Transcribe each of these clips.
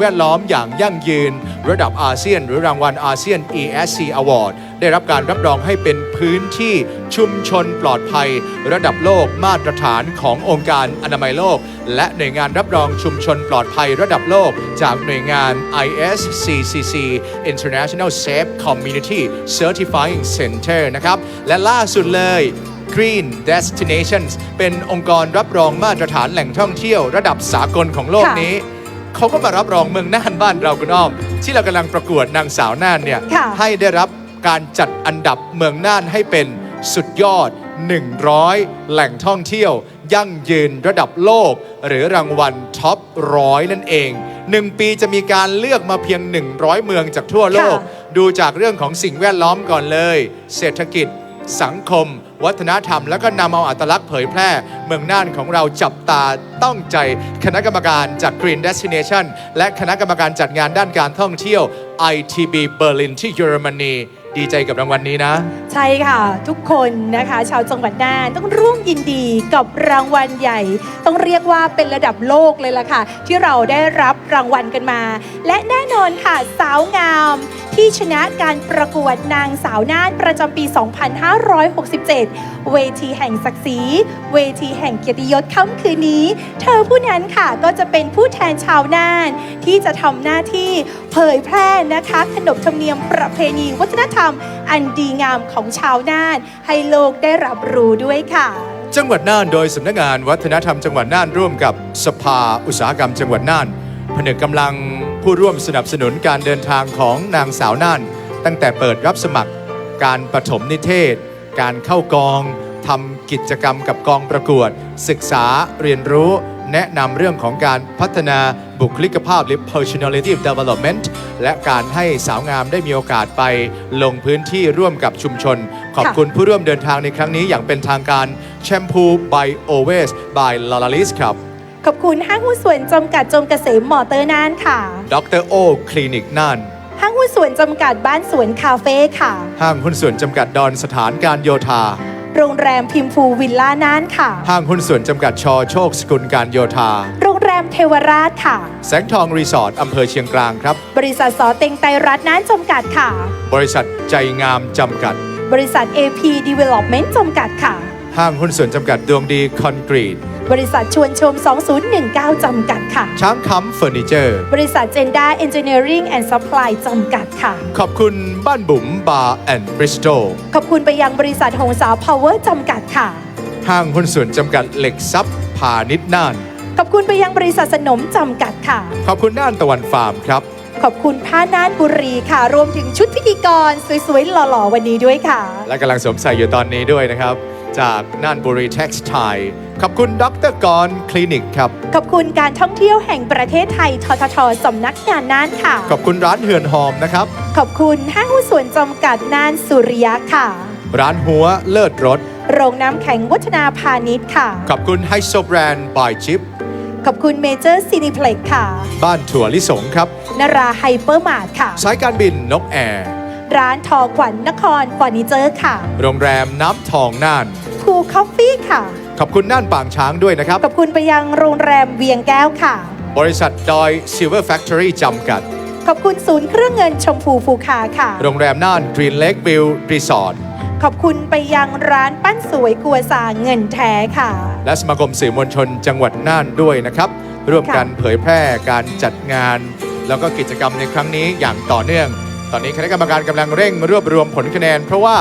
แวดล้อมอย่างยั่งยืน ระดับอาเซียน หรือรางวัลอาเซียน ESC Award ได้รับการรับรองให้เป็นพื้นที่ชุมชนปลอดภัย ระดับโลกมาตรฐานขององค์การอนามัยโลก และหน่วยงานรับรองชุมชนปลอดภัยระดับโลก จากหน่วยงาน ISCCC International Safe Community Certifying Center นะครับ และล่าสุดเลย Green Destinations เป็นองค์กรรับรองมาตรฐานแหล่งท่องเที่ยว ระดับสากลของโลกนี้ เขาก็มารับรองเมืองน่านบ้านเราคุณอ้อม ที่เรากำลังประกวดนางสาวน่านเนี่ยค่ะ ให้ได้รับการจัดอันดับเมืองน่านให้เป็นสุดยอด 100 แหล่งท่องเที่ยว ยั่งยืนระดับโลก หรือรางวัลท็อปร้อยนั่นเองหนึ่งปีจะมีการเลือกมาเพียง 100 เมืองจากทั่วโลก ค่ะ ดูจากเรื่องของสิ่งแวดล้อมก่อนเลย เศรษฐกิจ สังคม วัฒนธรรม แล้วก็นำเอาอัตลักษณ์เผยแพร่ เมืองน่านของเราจับตาต้องใจคณะกรรมการจาก Green Destination และคณะกรรมการจัดงานด้านการท่องเที่ยว ITB Berlin ที่เยอรมนี ดีใจกับรางวัลนี้นะ ใช่ค่ะ ทุกคนนะคะ ชาวจังหวัดน่านต้องร่วมยินดีกับรางวัลใหญ่ ต้องเรียกว่าเป็นระดับโลกเลยล่ะค่ะ ที่เราได้รับรางวัลกันมา และแน่นอนค่ะสาวงาม ที่ชนะการประกวดนางสาวน่านประจำปี 2567 เวทีแห่งศักดิ์ศรีเวทีแห่งเกียรติยศค่ำคืนนี้ เธอผู้นั้นค่ะก็จะเป็นผู้แทนชาวน่าน ที่จะทำหน้าที่เผยแพร่นะคะ ขนบธรรมเนียมประเพณีวัฒนธรรมอันดีงามของชาวน่าน ให้โลกได้รับรู้ด้วยค่ะ จังหวัดน่านโดยสำนักงานวัฒนธรรมจังหวัดน่านร่วมกับสภาอุตสาหกรรมจังหวัดน่านผนึกกำลังผู้ร่วมสนับสนุนการเดินทางของนางสาวน่าน ตั้งแต่เปิดรับสมัคร การปฐมนิเทศ การเข้ากองทำกิจกรรมกับกองประกวด ศึกษาเรียนรู้ แนะนำเรื่องของการพัฒนา บุคลิกภาพหรือ personality development และการให้สาวงามได้มีโอกาสไปลงพื้นที่ร่วมกับชุมชน ขอบค่ะคุณผู้ร่วมเดินทางในครั้งนี้อย่างเป็นทางการแชมพู by always by l a l a l i s ครับ ขอบคุณห้างหุ้นส่วนจำกัดจงเกษมมอเตอร์น่านค่ะ ดรโอคลินิกน่านห้างหุ้นส่วนจำกัดบ้านสวนคาเฟ่ค่ะ ห้างหุ้นส่วนจำกัดดอนสถานการโยธา โรงแรมพิมพูวิลล่าน่านค่ะ ห้างหุ้นส่วนจำกัดชอโชคสกุลการโยธาโรงแร มเทวราชค่ะ แสงทองรีสอร์ทอำเภอเชียงกลางครับ บริษัทสอเต็งไตรรัตน์น่านจำกัดค่ะ บริษัทใจงามจำกัด บริษัท AP Development จำกัดค่ะ ห้างหุ้นส่วนจำกัดดวงดีคอนกรีต บริษัทชวนชม 2019 จำกัดค่ะ ช้างคำเฟอร์นิเจอร์ บริษัท Genda Engineering and Supply จำกัดค่ะ ขอบคุณบ้านบุ๋มบาร์แอนด์บริสโตขอบคุณไปยังบริษัทหงสา Power จำกัดค่ะ ห้างหุ้นส่วนจำกัดเหล็กซับพาณิชย์น่าน ขอบคุณไปยังบริษัทสนมจำกัดค่ะ ขอบคุณน่านตะวันฟาร์มครับ ขอบคุณผ้าน่านบุรีค่ะ รวมถึงชุดพิธีกร สวยๆ หล่อๆ วันนี้ด้วยค่ะ และกำลังสวมใส่อยู่ตอนนี้ด้วยนะครับ จากน่านบุรีเท็กซ์ไทขอบคุณดรกรคลินิกครับ ขอบคุณการท่องเที่ยวแห่งประเทศไทยทททสำนักงานน่านค่ะ ขอบคุณร้านเฮือนหอมนะครับ ขอบคุณห้างหุ้นส่วนจำกัดน่านสุริยะค่ะ ร้านหัวเลิศรถโรงน้ำแข็งวัฒนาพาณิชย์ค่ะ ขอบคุณไฮโซแบรนด์บายชิป ขอบคุณเมเจอร์ซีนิเพล็กค่ะ บ้านถั่วลิสงครับ นราไฮเปอร์มาร์ทค่ะ สายการบินนกแอร์ ร้านทอขวัญนครเฟอร์นิเจอร์ค่ะ โรงแรมน้ำทองน่านภูคอฟฟี่ค่ะ ขอบคุณน่านปางช้างด้วยนะครับ ขอบคุณไปยังโรงแรมเวียงแก้วค่ะ บริษัทดอยซิลเวอร์แฟคทอรี่จำกัด ขอบคุณศูนย์เครื่องเงินชมพูฟูคาค่ะ โรงแรมน่านกรีนเล e วิวรีสอร์ทขอบคุณไปยังร้านปั้นสวยกัวซาเงินแท้ค่ะ และสมาคมสื่อมวลชนจังหวัดน่านด้วยนะครับ ร่วมกันเผยแพร่การจัดงาน แล้วก็กิจกรรมในครั้งนี้อย่างต่อเนื่อง ตอนนี้คณะกรรมการกำลังเร่งรวบรวมผลคะแนน เพราะว่า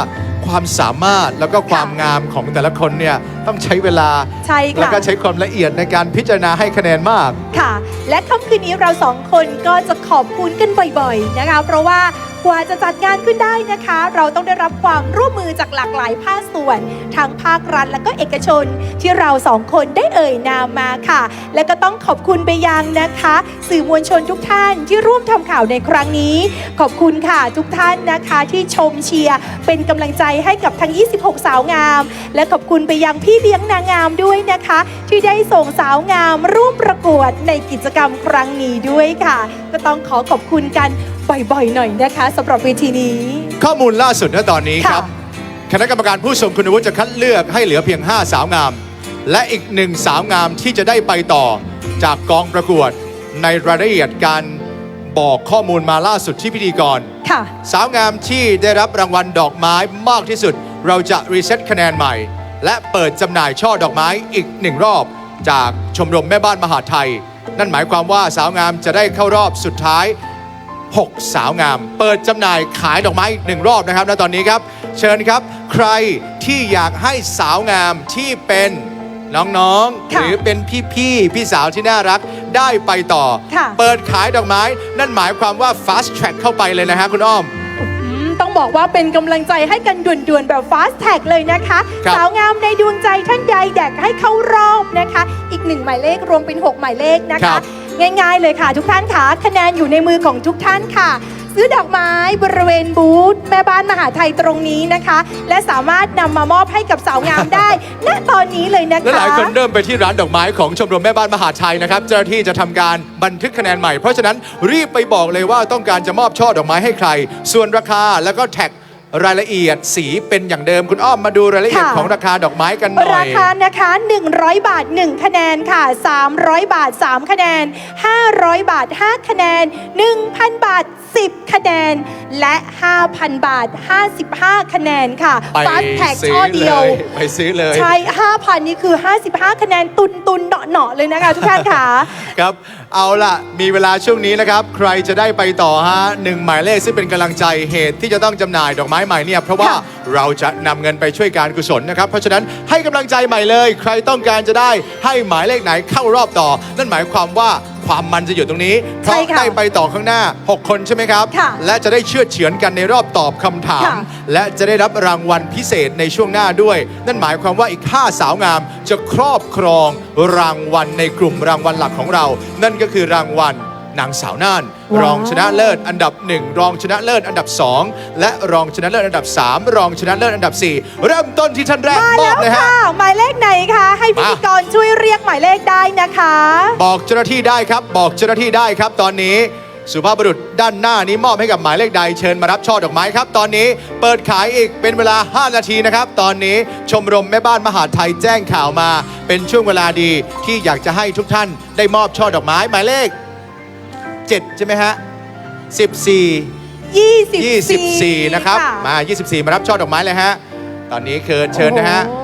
ความสามารถแล้วก็ความงามของแต่ละคนเนี่ยต้องใช้เวลา ใช่แล้วค่ะ ก็ใช้ความละเอียดในการพิจารณาให้คะแนนมาก ค่ะ และค่ำคืนนี้เราสองคนก็จะขอบคุณกันบ่อยๆนะคะ เพราะว่า กว่าจะจัดงานขึ้นได้นะคะ เราต้องได้รับความร่วมมือจากหลากหลายภาคส่วน ทั้งภาครัฐและก็เอกชน ที่เราสองคนได้เอ่ยนามมาค่ะ และก็ต้องขอบคุณไปยังนะคะ สื่อมวลชนทุกท่านที่ร่วมทำข่าวในครั้งนี้ ขอบคุณค่ะทุกท่านนะคะที่ชมเชียร์เป็นกำลังใจให้กับทั้ง 26 สาวงาม และขอบคุณไปยังพี่เลี้ยงนางงามด้วยนะคะ ที่ได้ส่งสาวงามร่วมประกวดในกิจกรรมครั้งนี้ด้วยค่ะ ก็ต้องขอขอบคุณกัน บ่อยๆหน่อยนะคะสำหรับเวทีนี้ ข้อมูลล่าสุดณตอนนี้ค่ะ ครับ คณะกรรมการผู้ทรงคุณวุฒิจะคัดเลือกให้เหลือเพียง 5 สาวงาม และอีกหนึ่งสาวงามที่จะได้ไปต่อจากกองประกวด ในรายละเอียดการบอกข้อมูลมาล่าสุดที่พิธีกร ค่ะ สาวงามที่ได้รับรางวัลดอกไม้มากที่สุด เราจะรีเซ็ตคะแนนใหม่ และเปิดจำหน่ายช่อดอกไม้อีกหนึ่งรอบ จากชมรมแม่บ้านมหาดไทย นั่นหมายความว่าสาวงามจะได้เข้ารอบสุดท้าย 6 สาวงาม เปิดจำหน่ายขายดอกไม้อีกหนึ่งรอบนะครับณตอนนี้ครับ เชิญครับ ใครที่อยากให้สาวงามที่เป็นน้องๆ หค่ะรือเป็นพี่ๆ พี่สาวที่น่ารักได้ไปต่อ ค่ะ เปิดขายดอกไม้ นั่นหมายความว่า fast track เข้าไปเลยนะฮะคุณอ้อม อืมต้องบอกว่าเป็นกำลังใจให้กันด่วนๆ แบบ fast tag เลยนะคะ ครับ สาวงามในดวงใจท่านใดอยากให้เข้ารอบนะคะ อีกหนึ่งหมายเลขรวมเป็น 6 หมายเลขนะครัคะ บ ง่ายๆเลยค่ะ ทุกท่านค่ะคะแนนอยู่ในมือของทุกท่านค่ะ ซื้อดอกไม้บริเวณบูธแม่บ้านมหาไทยตรงนี้นะคะ และสามารถนำมามอบให้กับสาวงามได้ ณตอนนี้เลยนะคะและหลายคนเริ่มไปที่ร้านดอกไม้ของชมรมแม่บ้านมหาชัยนะครับเจ้าหน้าที่จะทำการบันทึกคะแนนใหม่เพราะฉะนั้นรีบไปบอกเลยว่าต้องการจะมอบช่อดอกไม้ให้ใคร ส่วนราคาแล้วก็แท็ก รายละเอียดสีเป็นอย่างเดิมคุณอ้อมมาดูรายละเอียดค่ะ ของราคาดอกไม้กันหน่อรายคานะคะ 100 บาท 1 คะแนนค่ะ 300 บาท 3 คะแนน 500 บาท 5 คะแนน 1,000 บาท10 คะแนน และ 5,000 บาท 55 คะแนนค่ะ ไปฟาสแท็กซื้ช่ออเดีเลยว ย ไปซื้อเลย ใช่ 5,000 นี่คือ 55 คะแนนตุนตุนเนาะเนาะๆเลยนะคะทุกท่านค่ะ ครับ เอาล่ะ มีเวลาช่วงนี้นะครับ ใครจะได้ไปต่อฮะหนึ่งหมายเลขซึ่งเป็นกำลังใจเหตุที่จะต้องจำหน่ายดอกไม้ใหม่เนี่ยเพราะว่าค่ะ เราจะนำเงินไปช่วยการกุศลนะครับ เพราะฉะนั้นให้กำลังใจใหม่เลย ใครต้องการจะได้ให้หมายเลขไหนเข้ารอบต่อ นั่นหมายความว่า ความมันจะอยู่ตรงนี้ เพใช่ราะค่ะได้ไปต่อข้างหน้า 6 คนใช่ไหมครับ ค่ะและจะได้เชื่อดเฉือนกันในรอบตอบคำถาม ค่ะ และจะได้รับรางวัลพิเศษในช่วงหน้าด้วย นั่นหมายความว่าอีก 5 สาวงามจะครอบครองรางวัลในกลุ่มรางวัลหลักของเรา นั่นก็คือรางวัล นางสาวน่านว้าวรองชนะเลิศอันดับ 1 รองชนะเลิศอันดับ 2 และรองชนะเลิศอันดับ 3 รองชนะเลิศอันดับ 4 เริ่มต้นที่ท่านแรกมามอแล้บวเลยฮะค่ะหมายเลขไหนคะ ให้พิธีกรช่วยเรียกหมายเลขได้นะคะ บอกเจ้าหน้าที่ได้ครับ บอกเจ้าหน้าที่ได้ครับตอนนี้สุภาพบุรุษด้านหน้านี้มอบให้กับหมายเลขใดเชิญมารับช่อดอกไม้ครับ ตอนนี้เปิดขายอีกเป็นเวลา 5 นาทีนะครับ ตอนนี้ชมรมแม่บ้านมหาดไทยแจ้งข่าวมา เป็นช่วงเวลาดีที่อยากจะให้ทุกท่านได้มอบช่อดอกไม้หมายเลข 7 ใช่ไหมฮะ 14 24 24 นะครับ มา 24 มารับช่อดอกไม้เลยฮะ ตอนนี้เชิญเชิญนะฮะโอ้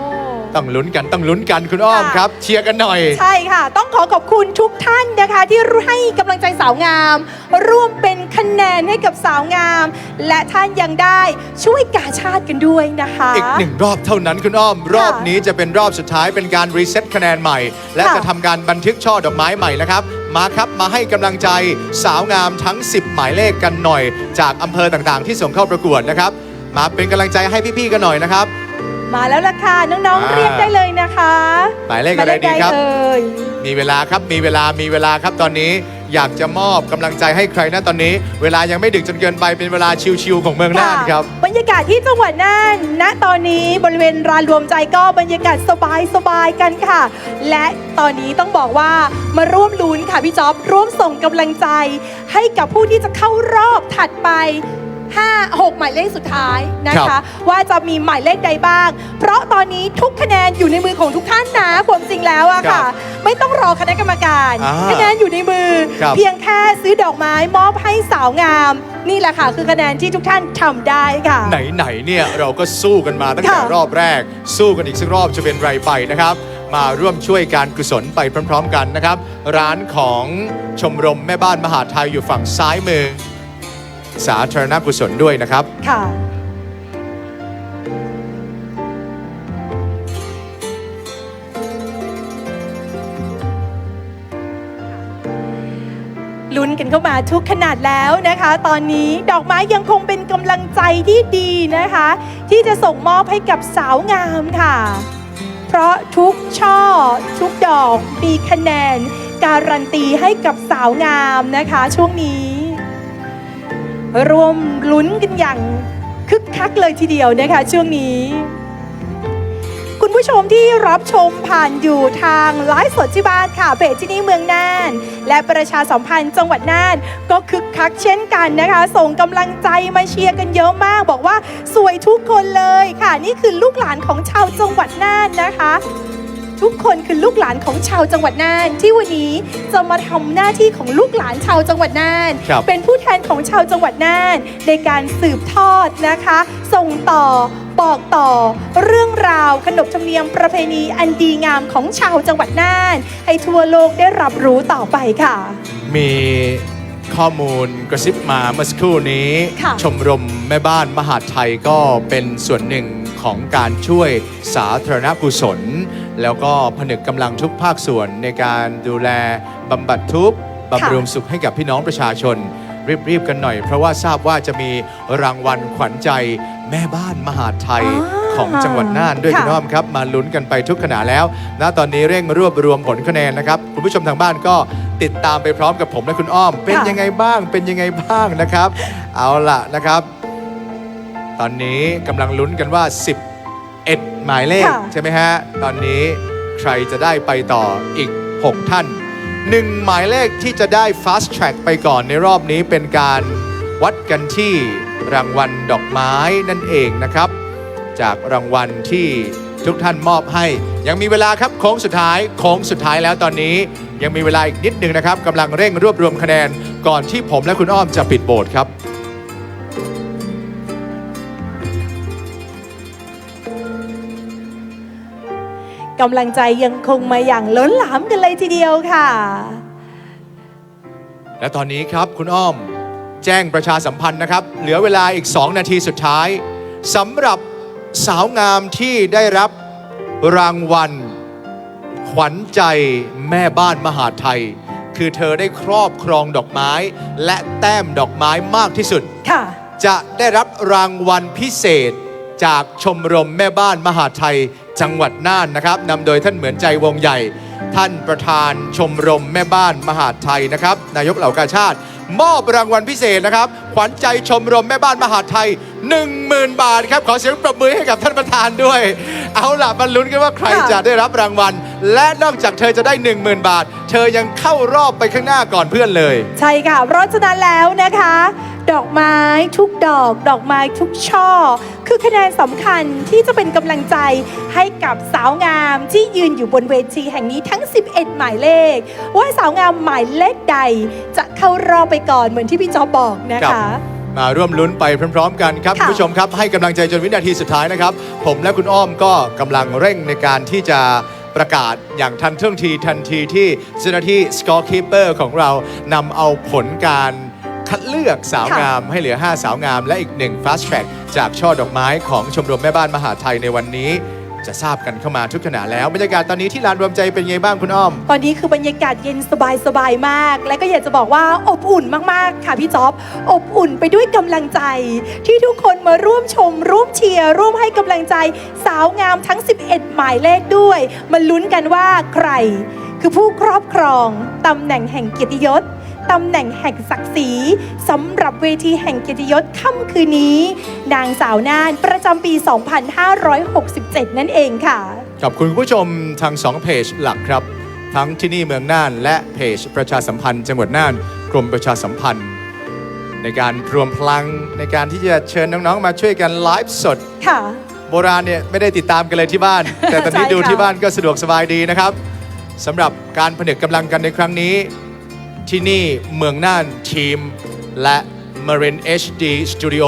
ต้องลุ้นกันต้องลุ้นกันคุณอ้อมค่ะครับ เชียร์กันหน่อย ใช่ค่ะ ต้องขอขอบคุณทุกท่านนะคะ ที่ให้กำลังใจสาวงาม ร่วมเป็นคะแนนให้กับสาวงาม และท่านยังได้ช่วยกาชาติกันด้วยนะคะ อีกหนึ่งรอบเท่านั้นคุณอ้อม รอบนี้จะเป็นรอบสุดท้ายเป็นการรีเซ็ตคะแนนใหม่ และค่ะ จะทำการบันทึกช่อดอกไม้ใหม่นะครับ มาครับมาให้กำลังใจสาวงามทั้ง 10 หมายเลขกันหน่อย จากอำเภอต่างๆ ที่ส่งเข้าประกวดนะครับ มาเป็นกำลังใจให้พี่ๆกันหน่อยนะครับ มาแล้วล่ะค่ะน้องอ่าๆเรียกได้เลยนะคะหมายเลขอะไรดีครับ หมายเลขใเอ่ยมีเวลาครับมีเวลามีเวลาครับตอนนี้ อยากจะมอบกำลังใจให้ใครนะตอนนี้ เวลายังไม่ดึกจนเกินไปเป็นเวลาชิวๆของเมืองน่านครับ บรรยากาศที่จังหวัดน่านณตอนนี้บริเวณรานรวมใจก็บรรยากาศสบายๆกันค่ะ และตอนนี้ต้องบอกว่ามาร่วมลุ้นค่ะพี่จ๊อบร่วมส่งกำลังใจ ให้กับผู้ที่จะเข้ารอบถัดไป 5 6 หมายเลขสุดท้ายนะครัคะ บ ว่าจะมีหมายเลขใดบ้าง เพราะตอนนี้ทุกคะแนนอยู่ในมือของทุกท่านนะความจริงแล้วอะค่ะ ไม่ต้องรอคณะกรรมการอ่าคะแนนอยู่ในมือ ครับ เพียงแค่ซื้อดอกไม้มอบให้สาวงาม นี่แหละค่ะคือคะแนนที่ทุกท่านทำได้ค่ะ ไหนๆเนี่ยเราก็สู้กันมาตั้งแต่ค่ะ รอบแรก สู้กันอีกสักรอบจะเป็นไรไปนะครับ มาร่วมช่วยการกุศลไปพร้อม ๆ กันนะครับ ร้านของชมรมแม่บ้านมหาดไทยอยู่ฝั่งซ้ายมือ สาธารณกุศลด้วยนะครับ ค่ะ ลุ้นกันเข้ามาทุกขนาดแล้วนะคะ ตอนนี้ดอกไม้ยังคงเป็นกำลังใจที่ดีนะคะ ที่จะส่งมอบให้กับสาวงามค่ะ เพราะทุกช่อ ทุกดอกมีคะแนน การันตีให้กับสาวงามนะคะ ช่วงนี้ ร่วมลุ้นกันอย่างคึกคักเลยทีเดียวนะคะช่วงนี้ คุณผู้ชมที่รับชมผ่านอยู่ทางไลฟ์สดที่บ้านค่ะเพจที่นี่เมืองน่าน และประชาสัมพันธ์จังหวัดน่าน ก็คึกคักเช่นกันนะคะ ส่งกำลังใจมาเชียร์กันเยอะมาก บอกว่าสวยทุกคนเลยค่ะ นี่คือลูกหลานของชาวจังหวัดน่านนะคะ ทุกคนคือลูกหลานของชาวจังหวัดน่าน ที่วันนี้จะมาทำหน้าที่ของลูกหลานชาวจังหวัดน่าน ครับ เป็นผู้แทนของชาวจังหวัดน่าน ในการสืบทอดนะคะ ส่งต่อบอกต่อเรื่องราวขนบธรรมเนียมประเพณีอันดีงามของชาวจังหวัดน่าน ให้ทั่วโลกได้รับรู้ต่อไปค่ะ มี ข้อมูลกระซิบมาเมื่อสักครู่นี้ ค่ะ ชมรมแม่บ้านมหาดไทยก็เป็นส่วนหนึ่งของการช่วยสาธารณกุศล แล้วก็ผนึกกำลังทุกภาคส่วนในการดูแลบำบัดทุกข์บำรุงสุขให้กับพี่น้องประชาชน รีบๆกันหน่อย เพราะว่าทราบว่าจะมีรางวัลขวัญใจแม่บ้านมหาดไทยอ่าของจังหวัดน่านด้วยค่ะ คุณอ้อมครับ มาลุ้นกันไปทุกขณะแล้ว ณ ตอนนี้เร่งรวบรวมผลคะแนนนะครับ คุณผู้ชมทางบ้านก็ ติดตามไปพร้อมกับผมและคุณอ้อม เป็นยังไงบ้างเป็นยังไงบ้างนะครับ เอาล่ะนะครับ ตอนนี้กำลังลุ้นกันว่า 11 หมายเลขค่ะ ใช่ไหมฮะ ตอนนี้ใครจะได้ไปต่ออีก 6 ท่านหนึ่งหมายเลขที่จะได้ fast track ไปก่อนในรอบนี้เป็นการวัดกันที่รางวัลดอกไม้นั่นเองนะครับ จากรางวัลที่ ทุกท่านมอบให้ ยังมีเวลาครับโค้งสุดท้ายโค้งสุดท้ายแล้วตอนนี้ ยังมีเวลาอีกนิดหนึ่งนะครับกำลังเร่งรวบรวมคะแนน ก่อนที่ผมและคุณอ้อมจะปิดโบสครับกำลังใจยังคงมาอย่างล้นหลามกันเลยทีเดียวค่ะ และตอนนี้ครับคุณอ้อมแจ้งประชาสัมพันธ์นะครับ เหลือเวลาอีก 2 นาทีสุดท้ายสำหรับ สาวงามที่ได้รับรางวัล ขวัญใจแม่บ้านมหาดไทย คือเธอได้ครอบครองดอกไม้ และแต้มดอกไม้มากที่สุด ค่ะ จะได้รับรางวัลพิเศษจากชมรมแม่บ้านมหาดไทย จังหวัดน่านนะครับนำโดยท่านเหมือนใจวงใหญ่ ท่านประธานชมรมแม่บ้านมหาดไทยนะครับ นายกเหล่ากาชาติ มอบรางวัลพิเศษนะครับ ขวัญใจชมรมแม่บ้านมหาดไทย 10,000 บาทครับ ขอเสียงปรบมือให้กับท่านประธานด้วย เอาล่ะมาลุ้นกันว่าใครค่ะ จะได้รับรางวัล และนอกจากเธอจะได้ 10,000 บาท เธอยังเข้ารอบไปข้างหน้าก่อนเพื่อนเลย ใช่ค่ะ เพราะฉะนั้นแล้วนะคะ ดอกไม้ทุกดอก ดอกไม้ทุกช่อ คือคะแนนสำคัญที่จะเป็นกำลังใจให้กับสาวงามที่ยืนอยู่บนเวทีแห่งนี้ทั้ง 11 หมายเลข ว่าสาวงามหมายเลขใดจะเข้ารอบไปก่อนเหมือนที่พี่จอบอกนะครัคะ บ มาร่วมลุ้นไปพร้อม ๆ กันครับค่ะคุณผู้ชมครับให้กำลังใจจนวินาทีสุดท้ายนะครับ ผมและคุณอ้อมก็กำลังเร่งในการที่จะประกาศอย่างทันท่วงทีทันทีที่เจ้าหน้าที่ scorekeeper ของเรานำเอาผลการคัดเลือกสาวค่ะงามให้เหลือ 5 สาวงาม และอีกหนึ่ง fast track จากช่อดอกไม้ของชมรมแม่บ้านมหาไทยในวันนี้ จะทราบกันเข้ามาทุกขณะแล้วบรรยากาศตอนนี้ที่ลานรวมใจเป็นไงบ้างคุณอ้อม ตอนนี้คือบรรยากาศเย็นสบายๆมาก และก็อยากจะบอกว่าอบอุ่นมากๆ ค่ะพี่จ๊อบ อบอุ่นไปด้วยกำลังใจ ที่ทุกคนมาร่วมชม ร่วมเชียร์ร่วมให้กำลังใจ สาวงามทั้ง 11 หมายเลขด้วยมาลุ้นกันว่าใคร คือผู้ครอบครองตำแหน่งแห่งเกียรติยศ ตำแหน่งแห่งศักดิ์ศรีสำหรับเวทีแห่งเกียรติยศค่ำคืนนี้ นางสาวน่านประจำปี 2567 นั่นเองค่ะขอบคุณคุณผู้ชมทาง2เพจหลักครับ ทั้งที่นี่เมืองน่าน และเพจประชาสัมพันธ์จังหวัดน่านกรมประชาสัมพันธ์ ในการรวมพลังในการที่จะเชิญน้องๆ มาช่วยกันไลฟ์สด ค่ะ โบราณเนี่ยไม่ได้ติดตามกันเลยที่บ้าน แต่ตอนนี้ใช่ค่ะดูที่บ้านก็สะดวกสบายดีนะครับสำหรับการผนึกกำลังกันในครั้งนี้ ที่นี่เมืองน่านทีม และ Marin HD Studio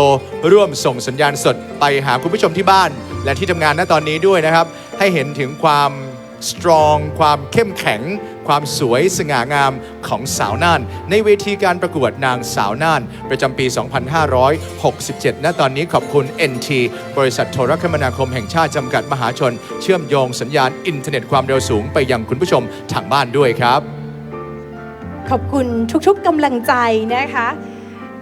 ร่วมส่งสัญญาณสดไปหาคุณผู้ชมที่บ้าน และที่ทำงานณตอนนี้ด้วยนะครับ ให้เห็นถึงความสตรอง ความเข้มแข็ง ความสวยสง่างามของสาวน่าน ในเวทีการประกวดนางสาวน่าน ประจำปี 2567 ณ ตอนนี้ขอบคุณ NT บริษัทโทรคมนาคมแห่งชาติจำกัดมหาชน เชื่อมโยงสัญญาณอินเทอร์เน็ตความเร็วสูงไปยังคุณผู้ชมทางบ้านด้วยครับ ขอบคุณทุกๆกำลังใจนะคะ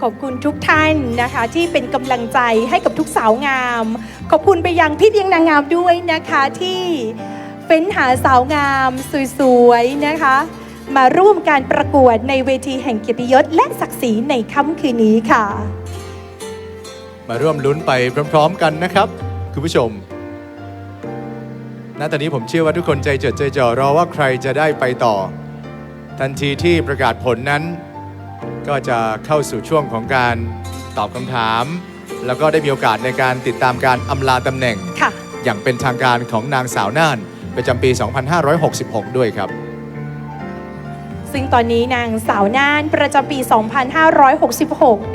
ขอบคุณทุกท่านนะคะ ที่เป็นกำลังใจให้กับทุกสาวงาม ขอบคุณไปยังพี่เลี้ยงนางงามด้วยนะคะที่เฟ้นหาสาวงามสวยๆนะคะ มาร่วมการประกวดในเวทีแห่งเกียรติยศและศักดิ์ศรีในค่ำคืนนี้ค่ะ มาร่วมลุ้นไปพร้อมๆกันนะครับคุณผู้ชมณตอนนี้ผมเชื่อว่าทุกคนใจจดใจจ่อรอว่าใครจะได้ไปต่อ ทันทีที่ประกาศผลนั้น ก็จะเข้าสู่ช่วงของการตอบคำถาม แล้วก็ได้มีโอกาสในการติดตามการอำลาตำแหน่ง ค่ะ อย่างเป็นทางการของนางสาวน่านประจำปี 2566 ด้วยครับ ซึ่งตอนนี้นางสาวน่านประจำปี 2566